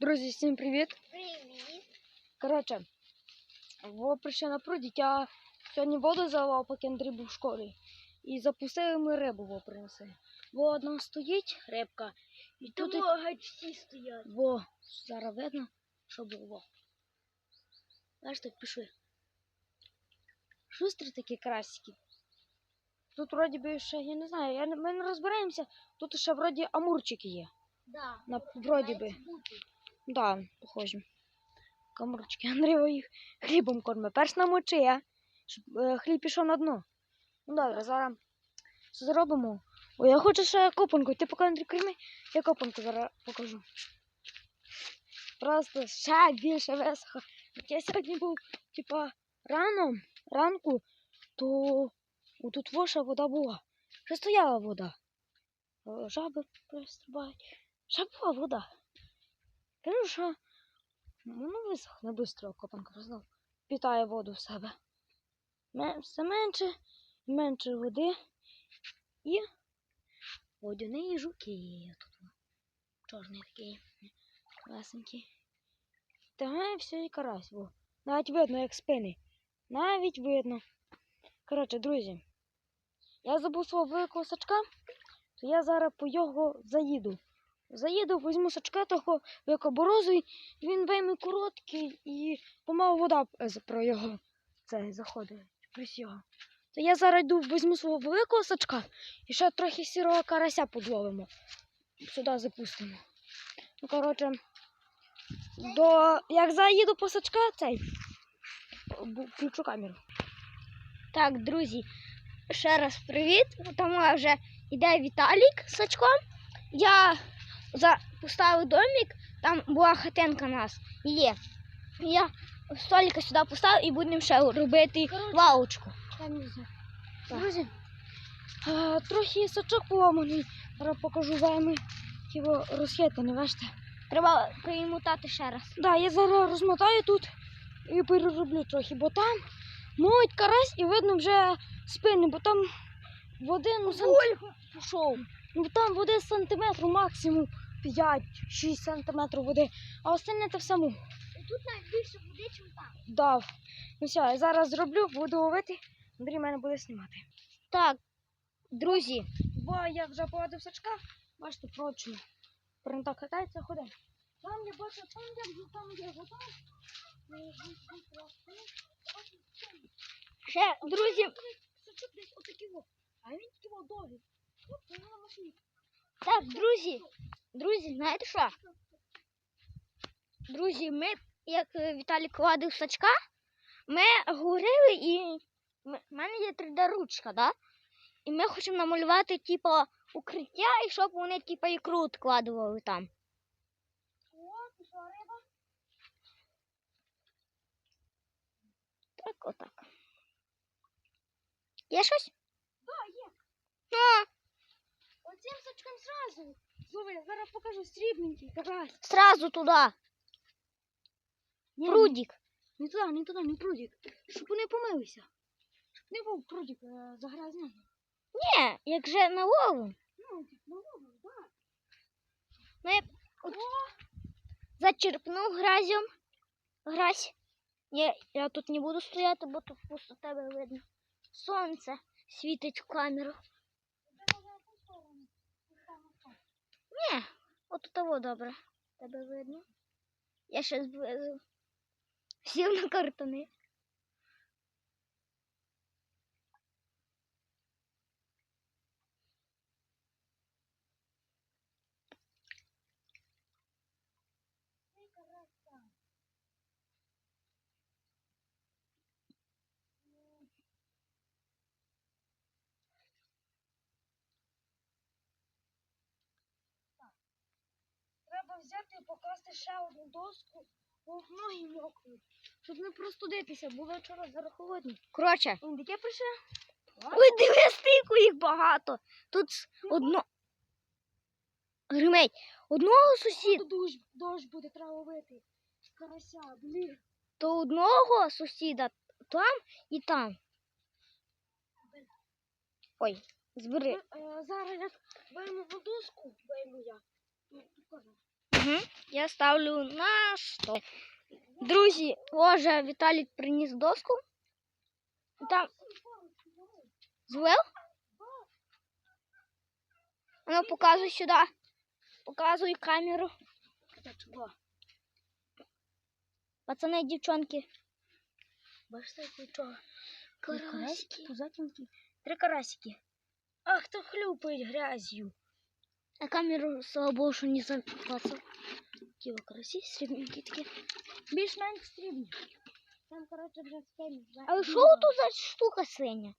Друзі, всім привіт! Привіт. Коротше, во прийшли на пруд, я сьогодні воду заливав, поки Андрій був в школі. І запустили ми рибу во принесли. Во одна стоїть рибка. І тут як- геть всі стоять. во, зараз видно, що було. Бачите, пішли. Шустрі такі красики. Тут вроді би ще, я не знаю, я, ми не розбираємося. Тут ще вроді амурчики є. Да. На, вроді би. Бути. Да, похожі. Каморочки, Андрій їх хлібом корме. Перш намочи, щоб е, хліб пішов на дно. Ну добре, зараз що зробимо. Ой, я хочу ще копанку. Ти поки Андрій корми, я копанку зараз покажу. Просто ще більше висохо. Я сьогодні був, типа, рано, ранку, то тут воша вода була. Ще стояла вода. Е, Жаби пристрибають. Ще була вода. Кажу, воно висохне швидко, копанка знов питає воду в себе. Все менше і менше води і водяні жуки тут. Чорний такий, лесенький. Та все і карась. Во. Навіть видно, як спини. Навіть видно. Коротше, друзі, я забув свого великого сачка, то я зараз по його заїду. Заїду, візьму сачка того великоборозу, і він вельми короткий і помалу вода е, про його це заходить його. То я зараз йду візьму свого великого сачка і ще трохи сірого карася подловимо. Сюди запустимо. Ну, коротше, до... як заїду по сачка, цей включу камеру. Так, друзі, ще раз привіт. Тому вже йде Віталік з сачком. Я за... поставив домик, там була хатинка у нас. Є. Я столика сюди поставив і будемо ще робити лавочку. Так. Друзі, а, трохи сачок поламаний. Зараз покажу вам його розхитаний, бачите. Треба примотати ще раз. Да, я зараз розмотаю тут і перероблю трохи, бо там мовить карась і видно вже спини, бо там води, ну, сант... пішов. ну там води сантиметру, максимум 5-6 сантиметрів води, а остальне це в саму Тут навіть більше води, ніж там. дав. Ну все, я зараз зроблю, буду ловити, Андрій мене буде знімати. Так, друзі, Бо я вже поводив сачка, бачите, прочно. Прям так катається, ходить. Там я бачу, там я там є вода. ще, друзі, Сачок десь отакий. А він такий довгий. Так, друзі, друзі, знаєте що? Друзі, ми, як е, Віталій кладив сачка, ми говорили і в мене є 3D-ручка, да? І ми хочемо намалювати, типу, укриття, і щоб вони, типу, ікру відкладували там. О, пішла риба. Так, отак. Є щось? Да, є. А, Оцим сачком зразу. Злови, зараз покажу срібненький, карась. сразу туди. Ні, Прудік. Не туди, не туди, не прудик. Щоб вони помилися. Щоб не був прудик е, загрязнений. Ні, як же наловимо. Ну, типу, ну, ну, да. Ми от зачерпнув гразем. Гразь. Я, я тут не буду стояти, бо тут просто тебе видно. Сонце світить в камеру. Ні, от того добре. Тебе видно. Я ще. Сів на картони. Треба взяти і покласти ще одну доску, бо ноги мокнуть. Щоб не простудитися, було вчора зараз. Коротше, Індики прийшли. ой, диви, стику їх багато. Тут с- одно. Гримей, одного сусіда. Дощ, дощ буде, треба ловити. Карася, блін. то одного сусіда там і там. Ой, збери. Е, зараз як вийму в доску, вийму я. Ну, покажу. Угу. Я ставлю на 100. Друзі, вже Віталік приніс доску. Там. Звел? Ну, показуй сюди. Показуй камеру. Пацани, дівчонки. Бачите, які чого? Карасики. Пузатенькі. Три карасики. Ах, хто хлюпає грязью. А камеру, слава Богу, що не заклацав. Такі о, карасі срібненькі такі. Більш-менш срібні. Там, коротше, вже схемі. Але що тут за штука синя?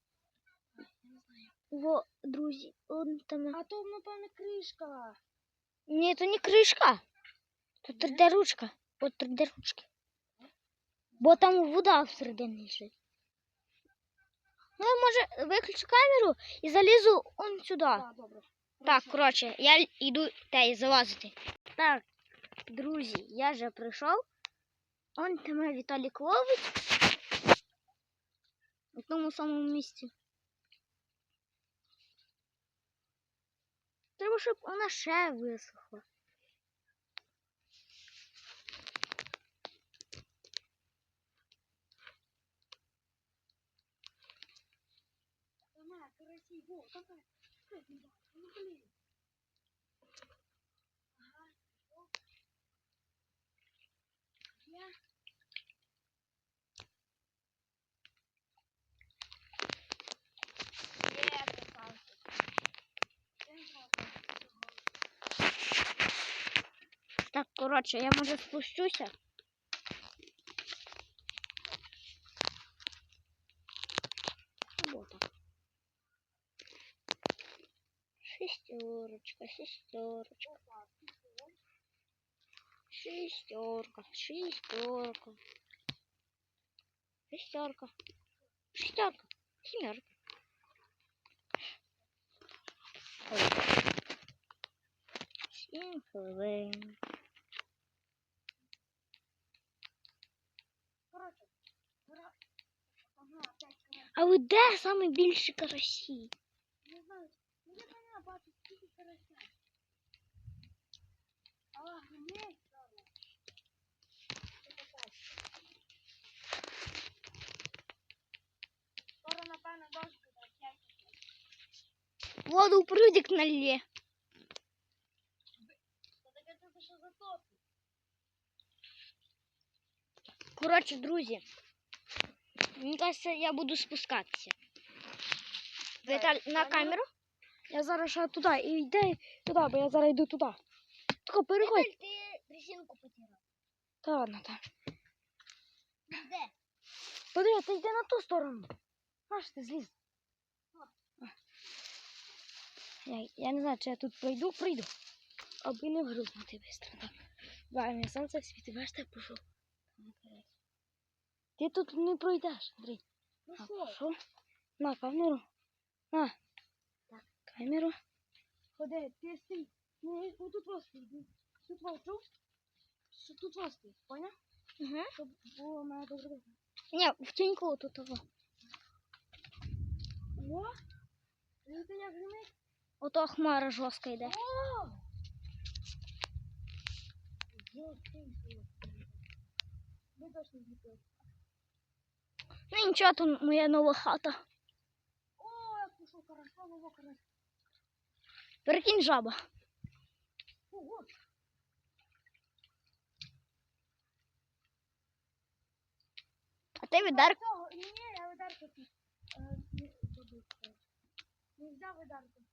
Во, друзі, он там. А то, напевно, кришка. Ні, то не кришка. Тут 3D ручка. От 3D ручки. Бо там вода всередині лежить. Ну, я може виключу камеру і залізу он сюди. Так, добре. Так, коротше, я йду те залазити. Так, друзі, я вже прийшов. Он там Віталік ловить. У тому самому місці. Треба, щоб вона ще висохла. Давай, карасі, Так, короче, я может спущусь? Шестерочка, шестерочка. Шестерка, шестерка. Шестерка. Шестерка. Семерка. Ой. Сім хвилин. Коротше, кара- Ага, опять карась. А ви де саме більше карасі? Воду в прудик налє. Та таке це що затопить. Коротше, друзі. Мені кажеться, я буду спускатися. Віталь, на камеру? камеру? Я зараз ще туди, і йди туди, бо я зараз йду туди. Тако, переходь. ти резинку потеряв. Та ладно, так. Де? Подивись, ти йди на ту сторону. Аж ти зліз. Я, я не знаю, чи я тут пройду, прийду. Аби не вгрузнути швидко. Так. Мені сонце світить, бачите, пішов. Ти тут не пройдеш, Андрій. Ну А, що? На камеру. На. Так, камеру. Ходи, ти стій. Ну тут вас стій. Тут вас чув? Що тут вас стій, поняв? Угу. Щоб було мене добре. Ні, в тіньку тут того. О! Ну ти як гримить? Ото хмара жорстка йде. Ну нічого, то моя нова хата. О, як пішов карася, лово карась. Перекинь жаба. Ого! А ти віддар. Цього, ні, я видарку тут. Е, не. Взяв видарку.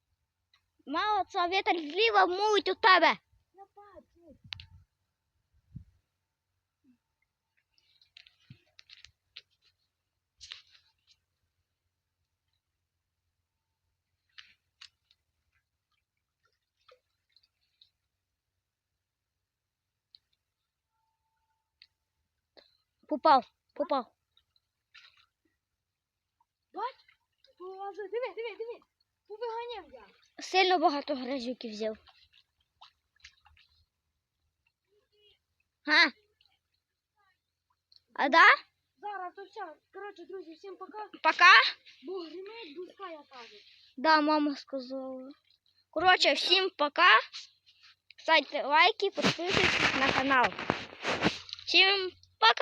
Мало це вітер зліва мовить у тебе. Попав, попав. Бач? Диви, диви, диви. Повиганяв я. Сильно багато грязюки взяв. А? А да? Зараз то все. Коротше, друзі, всім пока. Пока? Бо гримить, близька, я кажу. Да, мама сказала. Коротше, всім пока. ставте лайки, підписуйтесь на канал. Всім пока!